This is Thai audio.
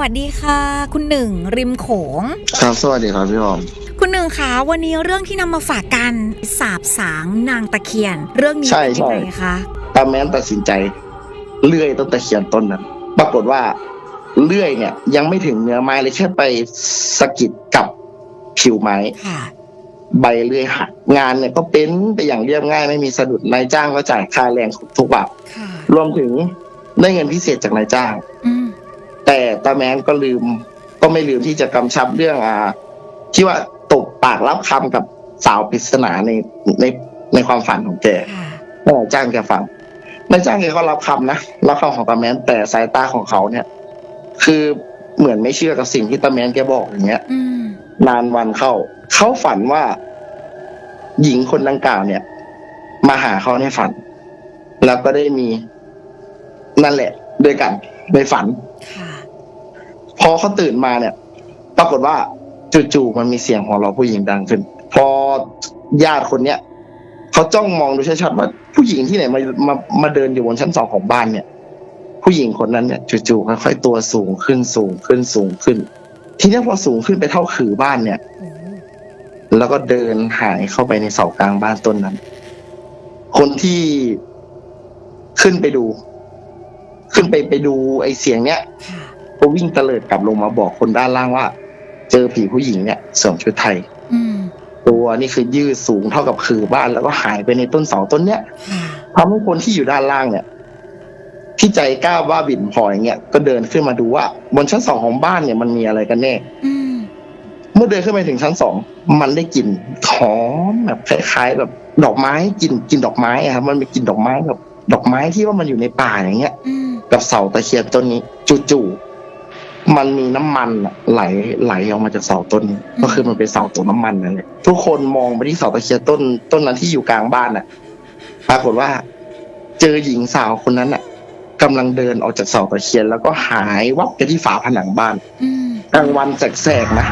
วัสดีค่ะ คุณหนึ่งริมโขง ครับ สวัสดีครับพี่หอม คุณหนึ่งคะวันนี้เรื่องที่นำมาฝากกันสาบสางนางตะเคียน เรื่องนี้ใช่เป็นยังไงใช่คะตาแม้นตัดสินใจ เลื่อยต้นตะเคียนต้นนั้นปรากฏว่าเลื่อยเนี่ย ยังไม่ถึงเนื้อไม้เลยแค่ไปสะกิดกับผิวไม้ค่ะใบเลื่อยหักงานเนี่ยก็เป็นไปอย่างเรียบง่ายไม่มีสะดุดนายจ้างก็จ่ายค่าแรงทุกบาทค่ะรวมถึงได้เงินพิเศษจากนายจ้างอืม แต่ตาแม้นก็ลืม ก็ไม่ลืมที่จะกำชับเรื่องอ่าที่ว่าตบปากรับคำกับสาวปริศนาในในในความฝันของแกค่ะนายจ้างแกฟังนายจ้างแกก็รับคำนะรับคำของตาแมนแต่สายตาของเขาเนี่ย คือเหมือนไม่เชื่อกับสิ่งที่ตาแมนแกบอกอย่างเงี้ยอืมนานวันเข้า เขาฝันว่า หญิงคนดังกล่าวเนี่ย มาหาเขาในฝัน แล้วก็ได้มีนั่นแหละ ด้วยกันในฝันค่ะ พอเขาตื่นมาเนี่ย ปรากฏว่าจู่ๆมันมีเสียงของเราะผู้หญิงดังขึ้น พอญาติคนเนี้ยเขาจ้องมองดูชัดๆว่าผู้หญิงที่ไหนมามามาเดินอยู่บนชั้นสองของบ้านเนี่ย ผู้หญิงคนนั้นเนี่ยจู่ๆค่อยๆตัวสูงขึ้นสูงขึ้นสูงขึ้น ทีนี้พอสูงขึ้นไปเท่าขือบ้านเนี่ย แล้วก็เดินหายเข้าไปในเสากลางบ้านต้นนั้น คนที่ขึ้นไปดู ขึ้นไปไปดูไอ้เสียงเนี้ย ก็วิ่งเตลิดกลับลงมาบอกคนด้านล่างว่า เจอผีผู้หญิงเนี่ยสวมชุดไทยอืมตัวนี่คือยืดสูงเท่ากับคือบ้านแล้วก็หายไปในต้นเสาต้นเนี้ยค่ะทำให้คนที่อยู่ด้านล่างเนี่ยที่ใจกล้าว่าบิ่นพออย่างเงี้ยก็เดินขึ้นมาดูว่า บนชั้นสองของบ้านเนี่ยมันมีอะไรกันแน่อืมเมื่อเดินขึ้นไปถึงชั้นสองมันได้กลิ่นหอมแบบคล้ายๆแบบดอกไม้กลิ่นกลิ่นดอกไม้อะครับมันเป็นกลิ่นดอกไม้แบบดอกไม้ที่ว่ามันอยู่ในป่าอย่างเงี้ยอืมกับเสาตะเคียนต้นนี้จู่ๆ มันมีน้ำมันอะไหลไหลออกมาจากเสาต้นนี้ก็คือมันเป็นเสาตกน้ำมันนั่นแหละทุกคนมองไปที่เสาตะเคียนต้นต้นนั้นที่อยู่กลางบ้านน่ะ ปรากฏว่า เจอหญิงสาวคนนั้นน่ะกำลังเดินออกจากเสาตะเคียน แล้วก็หายวับไปที่ฝาผนังบ้านอืมกลางวันแสกๆนะ